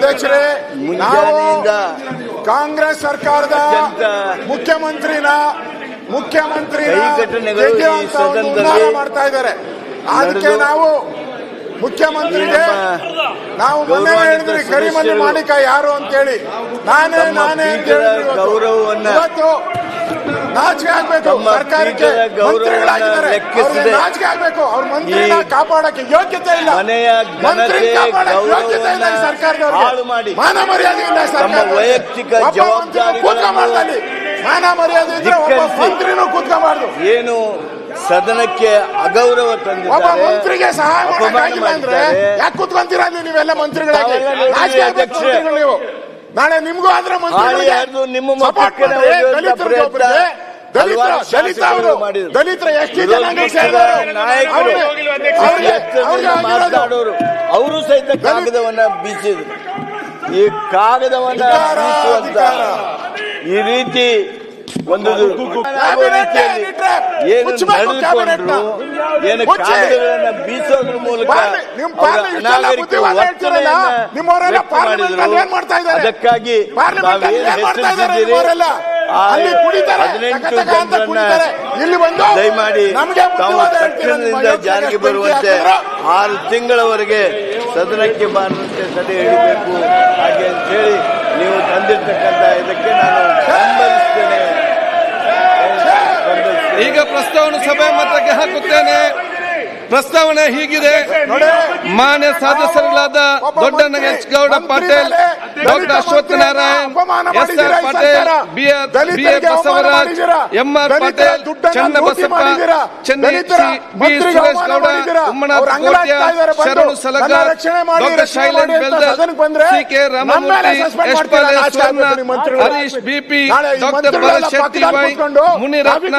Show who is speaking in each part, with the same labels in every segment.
Speaker 1: ಅಧ್ಯಕ್ಷರೇ ನಾವು ಕಾಂಗ್ರೆಸ್ ಸರ್ಕಾರದ ಮುಖ್ಯಮಂತ್ರಿನ ಮುಖ್ಯಮಂತ್ರಿ ಮಾಡ್ತಾ ಇದ್ದಾರೆ ಅದಕ್ಕೆ ನಾವು ಮುಖ್ಯಮಂತ್ರಿಗೆ ನಾವು ಮೊನ್ನೆ ಹೇಳಿದ್ರಿ ಕರಿಮನೆ ಮಾಣಿಕ ಯಾರು ಅಂತೇಳಿ ನಾನೇ ನಾನೇ ಅಂತ ಇವತ್ತು. ನಾಚಿಕೆ ಆಗ್ಬೇಕು. ಸರ್ಕಾರಕ್ಕೆ ಮಂತ್ರಿಗಳಾಗಿದ್ದಾರೆ. ನಾಚಿಕೆ ಆಗ್ಬೇಕು. ಅವ್ರ ಮಂತ್ರಿನ ಕಾಪಾಡಕ್ಕೆ ಯೋಗ್ಯತೆ ಇಲ್ಲ.
Speaker 2: ಮನೆಯ
Speaker 1: ಮಂತ್ರಿ ಕಾಪಾಡಕ್ಕೆ ಯೋಗ್ಯತೆ ಇಲ್ಲ ಸರ್ಕಾರದವ್ರಿಗೆ.
Speaker 2: ಮಾಡಿ.
Speaker 1: ಮಾನ ಮರ್ಯಾದೆ ಇಲ್ಲ ಸರ್ಕಾರ.
Speaker 2: ವೈಯಕ್ತಿಕ
Speaker 1: ಜವಾಬ್ದಾರಿ
Speaker 2: ಜವಾಬ್ದಾರಿಗಳನ್ನು
Speaker 1: ಮಾನ ಮರ್ಯಾದೆ ಇದ್ರೆ ಒಬ್ಬ. ಮಂತ್ರಿನೂ ಕೂತ್ಕೋಬಾರ್ದು.
Speaker 2: ಏನು ಸದನಕ್ಕೆ ಅಗೌರವ
Speaker 1: ಒಬ್ಬ
Speaker 2: ತಂದಿದ್ದಾರೆ
Speaker 1: ಮಂತ್ರಿಗೆ ಸಹಾಯ ಮಾಡಕ್ಕಾಗಿಲ್ಲ ಅಂದ್ರೆ. ಯಾಕೆ ಕೂತ್ಕೊಂತೀರಾ ನೀವು ನೀವೆಲ್ಲ ಮಂತ್ರಿಗಳಾಗಿ? ರಾಜ್ಯ
Speaker 2: ಅಧ್ಯಕ್ಷರು.
Speaker 1: ನೀವು. ನಾಳೆ ನಿಮ್ಗೂ ಆದ್ರೆ
Speaker 2: ನಿಮ್ಮ
Speaker 1: ದಲಿತರ ದಲಿತ ಅವರು. ದಲಿತರ ಎಷ್ಟು.
Speaker 2: ಮಾತನಾಡೋರು ಅವರು ಸಹಿತ ಕಾಗದವನ್ನ ಬೀಸಿದ್ರು. ಈ ಕಾಗದವನ್ನ. ಈ ರೀತಿ ಒಂದು ಏನು ಏನು ಕಾಗದಗಳನ್ನ ಬೀಸೋದ್ರ ಮೂಲಕ ವರ್ತನೆಯನ್ನ? ಅದಕ್ಕಾಗಿ ತಾವೇನು ಹೆಸರಿಸಿದ್ದೀರಿ? ಹದಿನೆಂಟು ಜನರನ್ನ ದಯಮಾಡಿ ತಾವು ತಕ್ಷಣದಿಂದ ಜಾರಿಗೆ ಬರುವಂತೆ. ಆರು ತಿಂಗಳವರೆಗೆ ಸದನಕ್ಕೆ ಬಾರದಂತೆ ತಡೆ ಹಿಡಿಬೇಕು. ಹಾಗೆ ಅಂತ ಹೇಳಿ ನೀವು ತಂದಿರ್ತಕ್ಕಂಥ ಇದಕ್ಕೆ ನಾನು
Speaker 3: ಪ್ರಸ್ತಾವನೆ ಸಭೆ ಮತಕ್ಕೆ ಹಾಕುತ್ತೇನೆ. ಪ್ರಸ್ತಾವನೆ ಹೀಗಿದೆ. ಮಾನ್ಯ ಸದಸ್ಯರುಗಳಾದ Dodda Nagesh Gowda Patil doctor Ashwath Narayana Patil B A Basavaraj M R Patil Chennai B Suresh Gowda Umanath Sharanu Salagar doctor Shailendra Beldar C K Ramamurthy Yashpal Harish B P doctor Bharat Shetty ಬಾಯಿ ಮುನಿರತ್ನ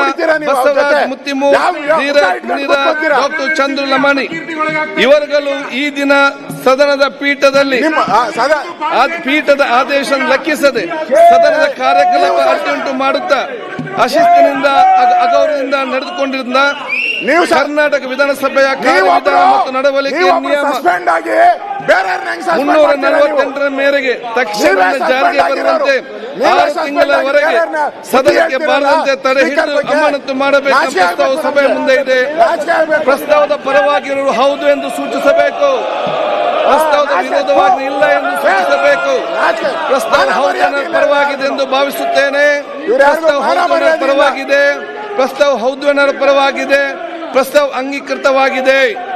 Speaker 3: ಬಸವರಾಜ್ ಮುತ್ತಿಮು Dheeraj Munira doctor Chandru Lamani ಇವರುಗಳು ಈ ದಿನ ಸದನದ ಪೀಠದಲ್ಲಿ ಪೀಠದ ಆದೇಶ ಲೆಕ್ಕಿಸದೆ ಸದನದ ಕಾರ್ಯಕಲಾಪ ಅಡ್ಡಿಂಟು ಮಾಡುತ್ತಾ ಅಶಿಸ್ತಿನಿಂದ ಅಗ- ಅಗೌರವದಿಂದ ನಡೆದುಕೊಂಡಿರುವ
Speaker 1: ನೀವು
Speaker 3: ಕರ್ನಾಟಕ ವಿಧಾನಸಭೆಯ ಕಾರ್ಯವಿಧಾನ ಮತ್ತು ನಡವಳಿಕೆ ನಿಯಮ ಮುನ್ನೂರ ನಲವತ್ತೆಂಟರ ಮೇರೆಗೆ ತಕ್ಷಣ ಜಾರಿಗೆ ಬರುವಂತೆ ಆರು ತಿಂಗಳವರೆಗೆ ಸದನಕ್ಕೆ ಬಾರದಂತೆ ತಡೆ ಹಿಡಿದು ಅಮಾನತು ಮಾಡಬೇಕು ಪ್ರಸ್ತಾವ ಸಭೆ ಮುಂದೆ ಇದೆ. ಪ್ರಸ್ತಾವದ ಪರವಾಗಿರುವುದು ಹೌದು ಎಂದು ಸೂಚಿಸಬೇಕು. ಪ್ರಸ್ತಾವದ ವಿರೋಧವಾಗಿ ಇಲ್ಲ ಎಂದು ಸೂಚಿಸಬೇಕು. ಪ್ರಸ್ತಾವ ಹೌದು ಅನ್ನೋ ಪರವಾಗಿದೆ ಎಂದು ಭಾವಿಸುತ್ತೇನೆ. ಪ್ರಸ್ತಾವ ಹೌದು ಪರವಾಗಿದೆ. ಪ್ರಸ್ತಾವ ಹೌದು ಅನ್ನೋ ಪರವಾಗಿದೆ. ಪ್ರಸ್ತಾವ ಅಂಗೀಕೃತವಾಗಿದೆ.